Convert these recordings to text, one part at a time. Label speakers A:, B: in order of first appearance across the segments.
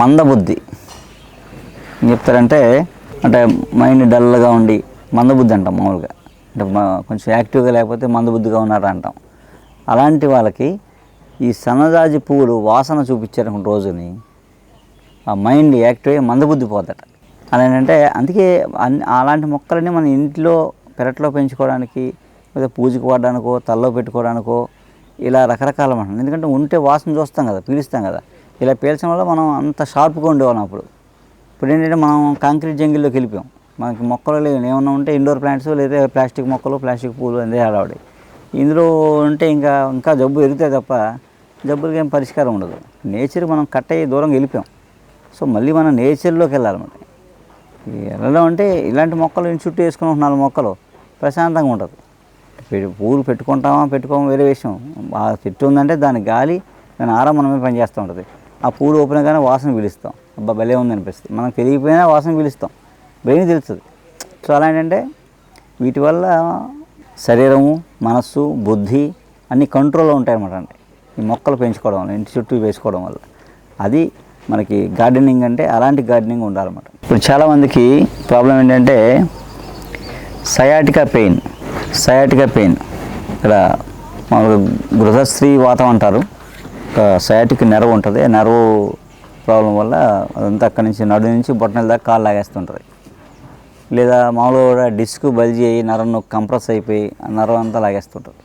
A: మందబుద్ధి. ఏం చెప్తారంటే అంటే మైండ్ డల్గా ఉండి మందబుద్ధి అంటాం మామూలుగా. అంటే కొంచెం యాక్టివ్గా లేకపోతే మందబుద్ధిగా ఉన్నారా అంటాం. అలాంటి వాళ్ళకి ఈ సన్నజాజి పువ్వులు వాసన చూపించారు రోజుని ఆ మైండ్ యాక్టివ్ అయ్యి మందబుద్ధి పోతట అదేంటంటే అందుకే అన్ని అలాంటి మొక్కలని మన ఇంట్లో పెరట్లో పెంచుకోవడానికి లేదా పూజకు వాడడానికో తల్లో పెట్టుకోవడానికో ఇలా రకరకాల మనం ఎందుకంటే ఉంటే వాసన చూస్తాం కదా పీలుస్తాం కదా. ఇలా పీల్చడం వల్ల మనం అంత షార్ప్గా ఉండేవాళ్ళం అప్పుడు. ఇప్పుడు ఏంటంటే మనం కాంక్రీట్ జంగిల్లోకి వెళ్ళిపోయాం. మనకి మొక్కలు లేవు. ఏమన్నా ఉంటే ఇండోర్ ప్లాంట్స్ లేదా ప్లాస్టిక్ మొక్కలు ప్లాస్టిక్ పూలు అందే హడావుడి ఇందులో ఉంటే ఇంకా ఇంకా జబ్బు ఎరుగుతాయి తప్ప జబ్బులకి ఏం పరిష్కారం ఉండదు. నేచర్ మనం కట్ అయ్యి దూరంగా వెళ్ళిపోయాం. సో మళ్ళీ మనం నేచర్లోకి వెళ్ళాలన్నమాట వెళ్ళడం అంటే ఇలాంటి మొక్కలు ఇంటి చుట్టూ వేసుకుని నాలుగు మొక్కలు ప్రశాంతంగా ఉంటుంది పూలు పెట్టుకుంటామా పెట్టుకోమా వేరే విషయం. ఆ చెట్టు ఉందంటే దాని గాలి దాని ఆరా మనమే పనిచేస్తూ ఉంటుంది. ఆ పూలు ఓపెన్ కానీ వాసన పీలుస్తాం. అబ్బా భలే ఉంది అనిపిస్తుంది మనకు తెలియకపోయినా వాసన పీలుస్తాం. బ్రెయిన్ తెలుస్తుంది. సో అలా ఏంటంటే వీటి వల్ల శరీరము మనస్సు బుద్ధి అన్ని కంట్రోల్లో ఉంటాయన్నమాట అండి. ఈ మొక్కలు పెంచుకోవడం వల్ల ఇంటి చుట్టూ వేసుకోవడం వల్ల. అది మనకి గార్డెనింగ్ అంటే అలాంటి గార్డెనింగ్ ఉండాలన్నమాట. ఇప్పుడు చాలామందికి ప్రాబ్లం ఏంటంటే సయాటికా పెయిన్ సయాటికా పెయిన్. ఇక్కడ మామూలుగా గృహస్త్రీ వాతం అంటారు. ఒక సయాటిక్ నెర్వ్ ఉంటుంది. ఆ నెర్వ్ ప్రాబ్లం వల్ల అదంతా అక్కడి నుంచి నడు నుంచి బొట్టనల దాకా కాలు లాగేస్తుంటుంది. లేదా మామూలుగా కూడా డిస్క్ బల్జీ అయ్యి నరం కంప్రెస్ అయిపోయి ఆ నరం అంతా లాగేస్తుంటుంది.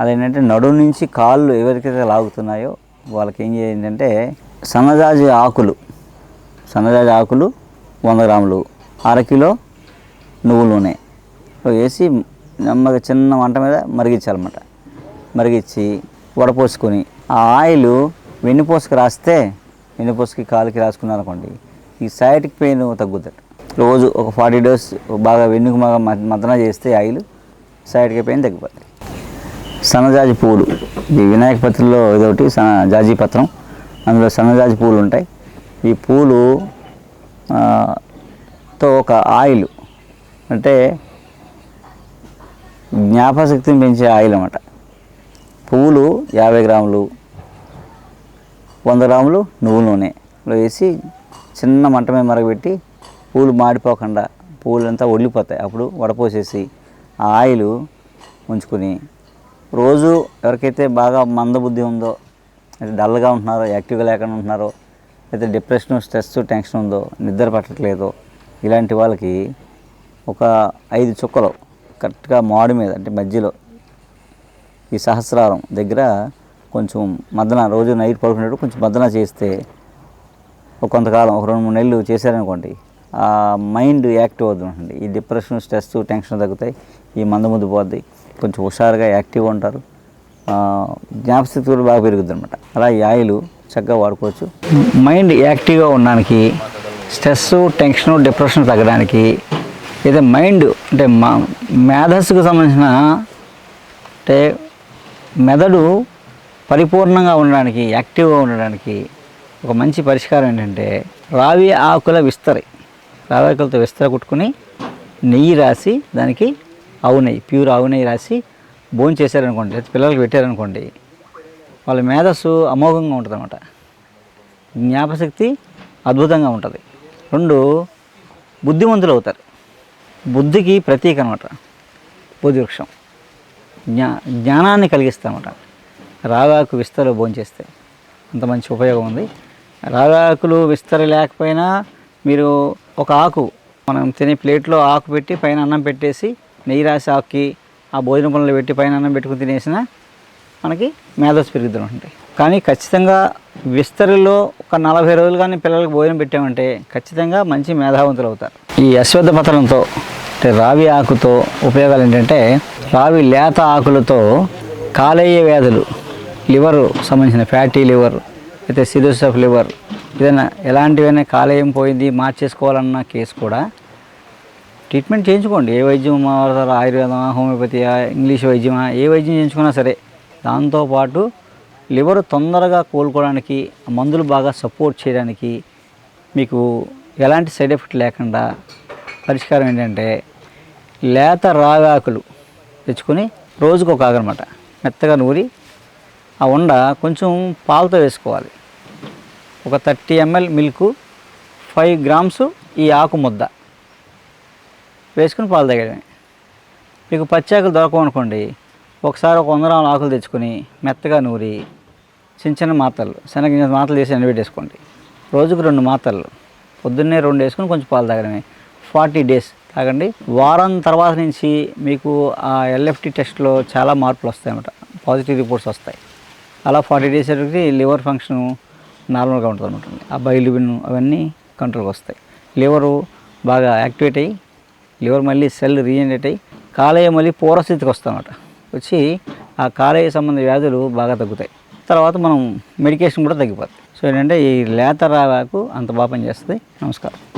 A: అదేంటంటే నడుము నుంచి కాళ్ళు ఎవరికైతే లాగుతున్నాయో వాళ్ళకి ఏం చేయాలంటే సన్నజాజి ఆకులు సన్నజాజి ఆకులు వంద గ్రాములు అరకిలో నువ్వుల నూనె వేసి నెమ్మదిగా చిన్న మంట మీద మరిగించాలన్నమాట. మరిగించి వడపోసుకొని. ఆ ఆయిల్ వెన్నుపూసకి రాస్తే వెన్నుపూసకి కాలుకి రాసుకున్నారనుకోండి ఈ సైటిక్ పెయిన్ తగ్గుతుంది రోజు ఒక ఫార్టీ డేస్ బాగా వెన్నుకు బాగా మ- మద్దన చేస్తే ఆయిల్ సైడ్కి పెయిన్ తగ్గిపోతుంది సన్నజాజి పువ్వులు ఈ వినాయక పత్రిలో ఇదొకటి సన్న జాజి పత్రం. అందులో సన్నజాజి పువ్వులు ఉంటాయి. ఈ పూలు తో ఒక ఆయిల్. అంటే జ్ఞాపశక్తిని పెంచే ఆయిల్ అన్నమాట పువ్వులు యాభై గ్రాములు వంద గ్రాములు నువ్వుల నూనెలో వేసి చిన్న మంట మీద మరగబెట్టి పూలు మాడిపోకుండా పూలు అంతా అప్పుడు వడపోసేసి ఆ ఆయిల్ ఉంచుకొని రోజు ఎవరికైతే బాగా మందబుద్ధి ఉందో అయితే డల్గా ఉంటున్నారో యాక్టివ్గా లేకుండా ఉంటున్నారో అయితే డిప్రెషన్ స్ట్రెస్ టెన్షన్ ఉందో నిద్ర పట్టట్లేదో ఇలాంటి వాళ్ళకి ఒక ఐదు చుక్కలు కరెక్ట్గా మాడు మీద అంటే మధ్యలో ఈ సహస్రారం దగ్గర కొంచెం మద్దన రోజు నైట్ పడుకునేటప్పుడు కొంచెం మద్దన చేస్తే కొంతకాలం ఒక రెండు మూడు నెలలు చేశారనుకోండి ఆ మైండ్ యాక్టివ్ అవుతుందండి ఈ డిప్రెషన్ స్ట్రెస్ టెన్షన్ తగ్గుతాయి ఈ మందముద్దు పోద్ది కొంచెం హుషారుగా యాక్టివ్గా ఉంటారు. జ్ఞాపశక్తి కూడా బాగా పెరుగుద్ది అనమాట అలా ఈ ఆయిల్ చక్కగా వాడుకోవచ్చు. మైండ్ యాక్టివ్గా ఉండడానికి స్ట్రెస్ టెన్షన్ డిప్రెషన్ తగ్గడానికి ఏదో మైండ్ అంటే మా మేధస్సుకు సంబంధించిన అంటే మెదడు పరిపూర్ణంగా ఉండడానికి యాక్టివ్గా ఉండడానికి ఒక మంచి పరిష్కారం ఏంటంటే రావి ఆకుల విస్తరి రావి ఆకులతో విస్తర కుట్టుకుని నెయ్యి రాసి దానికి ఆవు నెయ్యి ప్యూర్ ఆవు నెయ్యి రాసి భోజనం చేశారనుకోండి లేదా పిల్లలకి పెట్టారనుకోండి వాళ్ళ మేధస్సు అమోఘంగా ఉంటుంది అనమాట జ్ఞాపశక్తి అద్భుతంగా ఉంటుంది. రెండు బుద్ధిమంతులు అవుతారు. బుద్ధికి ప్రతీక అనమాట బోధి వృక్షం జ్ఞా జ్ఞానాన్ని కలిగిస్తామట. రాగాకు విస్తర భోంచేస్తే అంత మంచి ఉపయోగం ఉంది. రాగాకులు విస్తర లేకపోయినా మీరు ఒక ఆకు మనం తినే ప్లేట్లో ఆకు పెట్టి పైన అన్నం పెట్టేసి నెయ్యి రాసి ఆకుకి ఆ భోజన పనులు పెట్టి పైన అన్నం పెట్టుకుని తినేసినా మనకి మేధస్సు పెరుగుతూ ఉంటాయి కానీ ఖచ్చితంగా విస్తరిలో ఒక నలభై రోజులు కానీ పిల్లలకు భోజనం పెట్టామంటే ఖచ్చితంగా మంచి మేధావంతులు అవుతారు. ఈ అశ్వద్ధ పత్రంతో అంటే రావి ఆకుతో ఉపయోగాలు ఏంటంటే రావి లేత ఆకులతో కాలేయ వ్యాధులు లివర్ సంబంధించిన ఫ్యాటీ లివర్ అయితే సిరోసిస్ ఆఫ్ లివర్ ఏదైనా ఎలాంటివైనా కాలేయం పోయింది మార్చేసుకోవాలన్న కేసు కూడా ట్రీట్మెంట్ చేయించుకోండి. ఏ వైద్యం వాడతారో ఆయుర్వేదమా హోమియోపతియా ఇంగ్లీష్ వైద్యమా ఏ వైద్యం చేయించుకున్నా సరే దాంతోపాటు లివర్ తొందరగా కోలుకోవడానికి మందులు బాగా సపోర్ట్ చేయడానికి మీకు ఎలాంటి సైడ్ ఎఫెక్ట్ లేకుండా పరిష్కారం ఏంటంటే లేత రాగాకులు తెచ్చుకొని రోజుకు ఒక ఆగనమాట. మెత్తగా నూరి ఆ ఉండ కొంచెం పాలతో వేసుకోవాలి. ఒక thirty ML milk five grams ఈ ఆకు ముద్ద. వేసుకుని పాలు తాగడమే. మీకు పచ్చి ఆకులు ఒకసారి ఒక వంద గ్రాముల ఆకులు తెచ్చుకొని మెత్తగా నూరి చిన్న చిన్న మాత్రలు శనగ మాత్రలు చేసి ఎండబెట్టేసుకోండి. రోజుకు రెండు మాత్రలు పొద్దున్నే రెండు వేసుకొని కొంచెం పాలు తాగడమే. ఫార్టీ డేస్ కాకండి వారం తర్వాత నుంచి మీకు ఆ ఎల్ఎఫ్టి టెస్ట్లో చాలా మార్పులు వస్తాయన్నమాట. పాజిటివ్ రిపోర్ట్స్ వస్తాయి. అలా ఫార్టీ డేస్ వరకు లివర్ ఫంక్షన్ నార్మల్గా ఉంటుంది అనమాట ఆ బయలుబిన్ అవన్నీ కంట్రోల్కి వస్తాయి. లివరు బాగా యాక్టివేట్ అయ్యి లివర్ మళ్ళీ సెల్ రీజనరేట్ అయ్యి కాలేయ మళ్ళీ పూర్వస్థితికి వస్తామన్నమాట వచ్చి ఆ కాలేయ సంబంధ వ్యాధులు బాగా తగ్గుతాయి. తర్వాత మనం మెడికేషన్ కూడా తగ్గిపోతుంది సో ఏంటంటే ఈ లేత రావాకు అంత బాగా పనిచేస్తుంది. నమస్కారం.